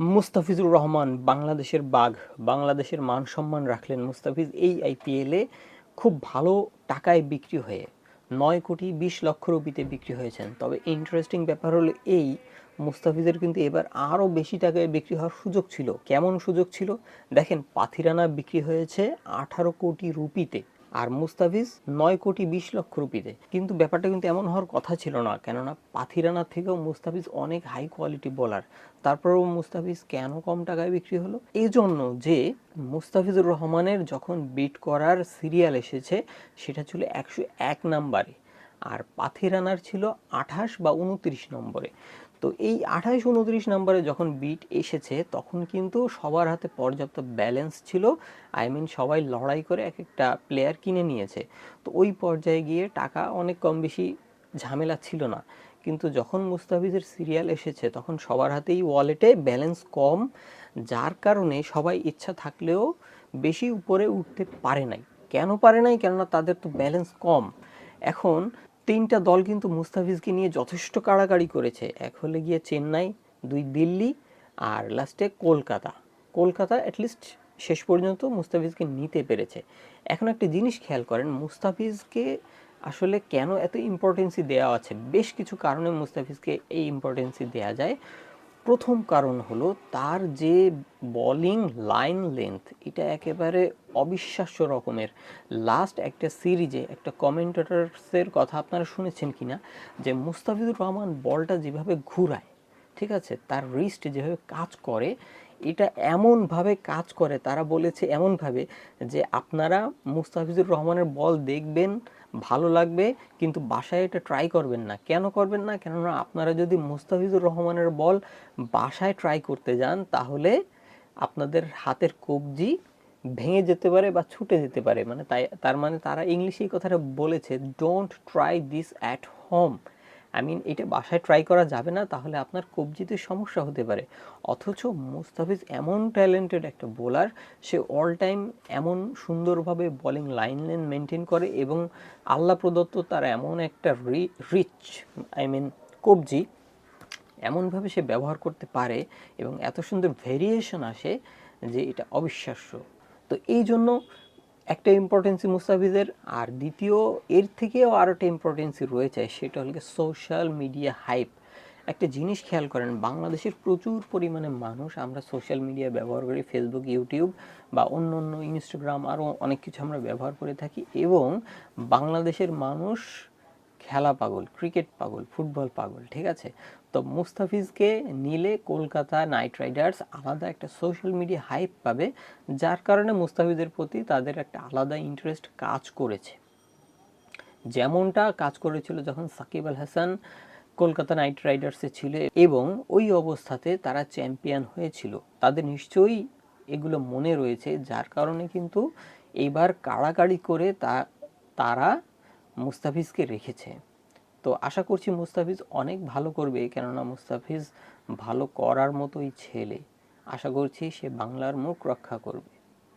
মুস্তাফিজুর রহমান বাংলাদেশের বাঘ, বাংলাদেশের মান সম্মান রাখলেন মুস্তাফিজ এই আইপিএলে খুব ভালো টাকায় বিক্রি হয়ে নয় কোটি বিশ লক্ষ রুপিতে বিক্রি হয়েছেন। তবে ইন্টারেস্টিং ব্যাপার হলো এই, মুস্তাফিজের কিন্তু এবার আরও বেশি টাকায় বিক্রি হওয়ার সুযোগ ছিল। কেমন সুযোগ ছিল? দেখেন, পাথিরানা বিক্রি হয়েছে আঠারো কোটি রুপিতে। আর মুস্তাফিজ নয় কোটি বিশ লক্ষ রুপিতে। কিন্তু ব্যাপারটা কিন্তু এমন হওয়ার কথা ছিল না, কেননা পাথিরানা থেকেও মুস্তাফিজ অনেক হাই কোয়ালিটি বলার তারপরও মুস্তাফিজ কেন কম টাকায় বিক্রি হলো? এই জন্য যে মুস্তাফিজুর রহমানের যখন বিট করার সিরিয়াল এসেছে, সেটা ছিল একশো এক নাম্বারে। আর পাথিরানার ছিল আঠাশ বা উনত্রিশ নম্বরে। তো এই আঠাশ, উনত্রিশ নম্বরে যখন বিট এসেছে, তখন কিন্তু সবার হাতে পর্যাপ্ত ব্যালেন্স ছিল। আই মিন সবাই লড়াই করে এক একটা প্লেয়ার কিনে নিয়েছে। তো ওই পর্যায়ে গিয়ে টাকা অনেক কম বেশি ঝামেলা ছিল না। কিন্তু যখন মুস্তাফিজের সিরিয়াল এসেছে, তখন সবার হাতেই ওয়ালেটে ব্যালেন্স কম, যার কারণে সবাই ইচ্ছা থাকলেও বেশি উপরে উঠতে পারে নাই। কেন পারে নাই? কেননা তাদের তো ব্যালেন্স কম। এখন তিনটা দল কিন্তু মুস্তাফিজকে নিয়ে যথেষ্ট কাড়াকাড়ি করেছে। এক হলে গিয়ে চেন্নাই, দুই দিল্লি আর লাস্টে কলকাতা। কলকাতা অ্যাটলিস্ট শেষ পর্যন্ত মুস্তাফিজকে নিতে পেরেছে। এখন একটা জিনিস খেয়াল করেন, মুস্তাফিজকে আসলে কেন এত ইম্পর্টেন্সি দেওয়া আছে? বেশ কিছু কারণে মুস্তাফিজকে এই ইম্পর্টেন্সি দেওয়া যায়। প্রথম কারণ হলো তার যে বলিং লাইন লেন্থ এটা একেবারে অবিশ্বাস্য রকমের। লাস্ট একটা সিরিজে একটা কমেন্টেটার্সের কথা আপনারা শুনেছেন কি না যে মুস্তাফিজুর রহমান বলটা যেভাবে ঘুরায়, ঠিক আছে, তার রিস্ট যেভাবে কাজ করে, এটা এমনভাবে কাজ করে, তারা বলেছে এমনভাবে যে আপনারা মুস্তাফিজুর রহমানের বল দেখবেন ভালো লাগবে, কিন্তু বাসায় এটা ট্রাই করবেন না। কেন করবেন না? কেননা আপনারা যদি মুস্তাফিজুর রহমানের বল বাসায় ট্রাই করতে যান, তাহলে আপনাদের হাতের কবজি ভেঙে যেতে পারে বা ছুটে যেতে পারে। মানে তাই, তার মানে তারা ইংলিশে এই কথাটা বলেছে don't try this at home I mean এটা বাসায় ট্রাই করা যাবে না, তাহলে আপনার কবজিতে সমস্যা হতে পারে। অথচ মুস্তাফিজ এমন ট্যালেন্টেড একটা বোলার সে অল টাইম এমন সুন্দরভাবে বোলিং লাইন লেন মেনটেন করে এবং আল্লাহ প্রদত্ত তার এমন একটা রিচ আই মিন কবজি এমনভাবে সে ব্যবহার করতে পারে এবং এত সুন্দর ভেরিয়েশন আসে যে এটা অবিশ্বাস্য। তো এই জন্য একটা ইম্পর্টেন্সি মুস্তাফিজের, আর দ্বিতীয়, এর থেকেও আরও একটা ইম্পর্টেন্সি রয়েছে, সেটা হল সোশ্যাল মিডিয়া হাইপ একটা জিনিস খেয়াল করেন, বাংলাদেশের প্রচুর পরিমাণে মানুষ আমরা সোশ্যাল মিডিয়া ব্যবহার করি ফেসবুক ইউটিউব বা অন্য অন্য ইনস্টাগ্রাম আরও অনেক কিছু আমরা ব্যবহার করে থাকি এবং বাংলাদেশের মানুষ খেলা পাগল ক্রিকেট পাগল ফুটবল পাগল, ঠিক আছে? তো মুস্তাফিজকে নিলে কলকাতা নাইট রাইডার্স আলাদা একটা সোশ্যাল মিডিয়া হাইপ পাবে, যার কারণে মুস্তাফিজের প্রতি তাদের একটা আলাদা ইন্টারেস্ট কাজ করেছে। যেমনটা কাজ করেছিল যখন সাকিব আল হাসান কলকাতা নাইট রাইডার্সে ছিল এবং ওই অবস্থাতে তারা চ্যাম্পিয়ন হয়েছিল। তাদের নিশ্চয়ই এগুলো মনে রয়েছে, যার কারণে কিন্তু এইবার কাড়াকাড়ি করে তা, তারা মুস্তাফিজকে রেখেছে। তো আশা করছি মুস্তাফিজ অনেক ভালো করবে, কেননা মুস্তাফিজ ভালো করার মতোই ছেলে। আশা করছি সে বাংলার মুখ রক্ষা করবে।